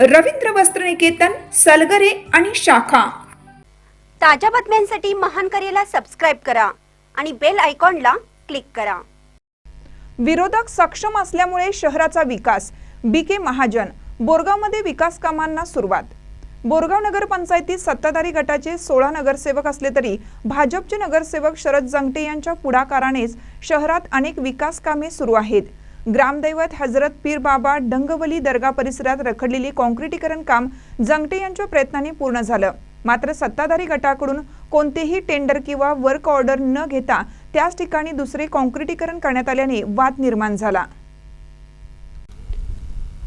रवींद्र वस्त्रनिकेतन सलगरे आणि शाखा. ताज्या बातम्यांसाठी महान करेला सबस्क्राईब करा आणि बेल आयकॉनला क्लिक करा. विरोधक सक्षम असल्यामुळे शहराचा विकास बी के महाजन बोरगावमध्ये विकास कामांना सुरुवात. बोरगाव नगरपंचायतीत सत्ताधारी गटाचे सोळा नगरसेवक असले तरी भाजपचे नगरसेवक शरद जंगटे यांच्या पुढाकारानेच शहरात अनेक विकास कामे सुरू आहेत. ग्रामदैवत हजरत पीर बाबा डंगवली दर्गा परिसरात रखडलेली काँक्रिटीकरण काम जंगटे यांच्या प्रयत्नाने पूर्ण झालं. मात्र सत्ताधारी गटाकडून कोणतेही टेंडर किंवा वर्क ऑर्डर न घेता त्याच ठिकाणी दुसरे काँक्रिटीकरण करण्यात आल्याने वाद निर्माण झाला.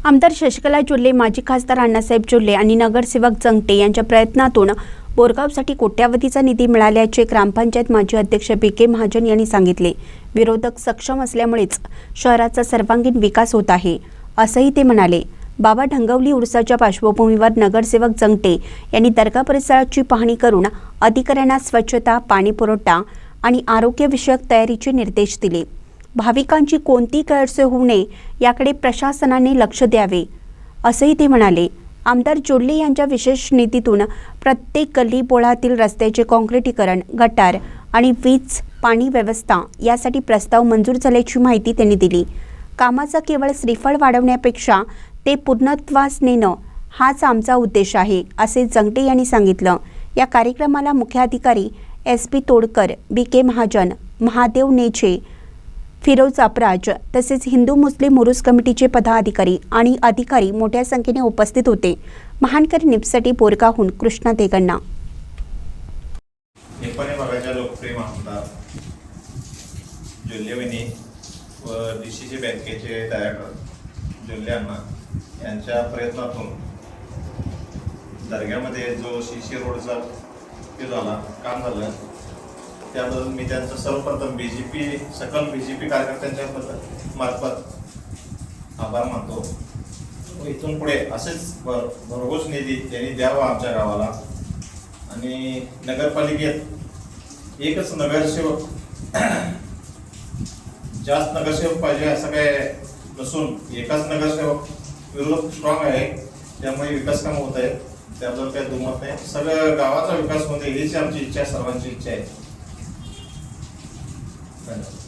आमदार शशिकला चुल्ले माजी खासदार अण्णासाहेब चुल्ले आणि नगरसेवक जंगटे यांच्या प्रयत्नातून बोरगावसाठी कोट्यावधीचा निधी मिळाल्याचे ग्रामपंचायत माजी अध्यक्ष बी के महाजन यांनी सांगितले. विरोधक सक्षम असल्यामुळेच शहराचा सर्वांगीण विकास होत आहे असंही ते म्हणाले. बाबा ढंगवली उरसाच्या पार्श्वभूमीवर नगरसेवक जंगटे यांनी दर्गा परिसराची पाहणी करून अधिकाऱ्यांना स्वच्छता पाणीपुरवठा आणि आरोग्यविषयक तयारीचे निर्देश दिले. भाविकांची कोणती गैरसोय होऊ नये याकडे प्रशासनाने लक्ष द्यावे असंही ते म्हणाले. आमदार जोडले यांच्या विशेष निधीतून प्रत्येक गल्ली बोळातील रस्त्याचे काँक्रिटीकरण गटार आणि वीज पाणी व्यवस्था यासाठी प्रस्ताव मंजूर झाल्याची माहिती त्यांनी दिली. कामाचा केवळ श्रीफळ वाढवण्यापेक्षा ते पूर्णत्वास नेणं हाच आमचा उद्देश आहे असे जंगटे यांनी सांगितलं. या कार्यक्रमाला मुख्याधिकारी S P Todkar B K Mahajan Mahadev Neche Firoz Apraj तसेच हिंदू मुस्लिम उरुस कमिटीचे पदाधिकारी आणि अधिकारी मोठ्या संख्येने उपस्थित होते. महानकर निपसाठी बोरगाहून कृष्णा देगण्णा निपाणी भागाच्या लोकप्रिय आमदार जोल्लेवहिनी व डी सी सी बँकेचे डायरेक्टर जोल्ले अण्णा यांच्या प्रयत्नातून दर्ग्यामध्ये जो सी सी रोडचा हे झाला काम झालं त्याबद्दल मी त्यांचं सर्वप्रथम बी जे पी सकल बी जे पी कार्यकर्त्यांच्या बद्दल मार्फत आभार मानतो. इथून पुढे असेच भर भरघोस निधी त्यांनी द्यावा आमच्या गावाला. आणि नगरपालिकेत एकच नगरसेवक जास्त नगरसेवक पाहिजे असं काय नसून एकाच नगरसेवक विरोध स्ट्रॉंग आहे. त्यामुळे विकास कामं होत आहेत. त्याबद्दल काही दुमत नाही. सगळं गावाचा विकास होते हीच आमची इच्छा सर्वांची इच्छा आहे. Thank you.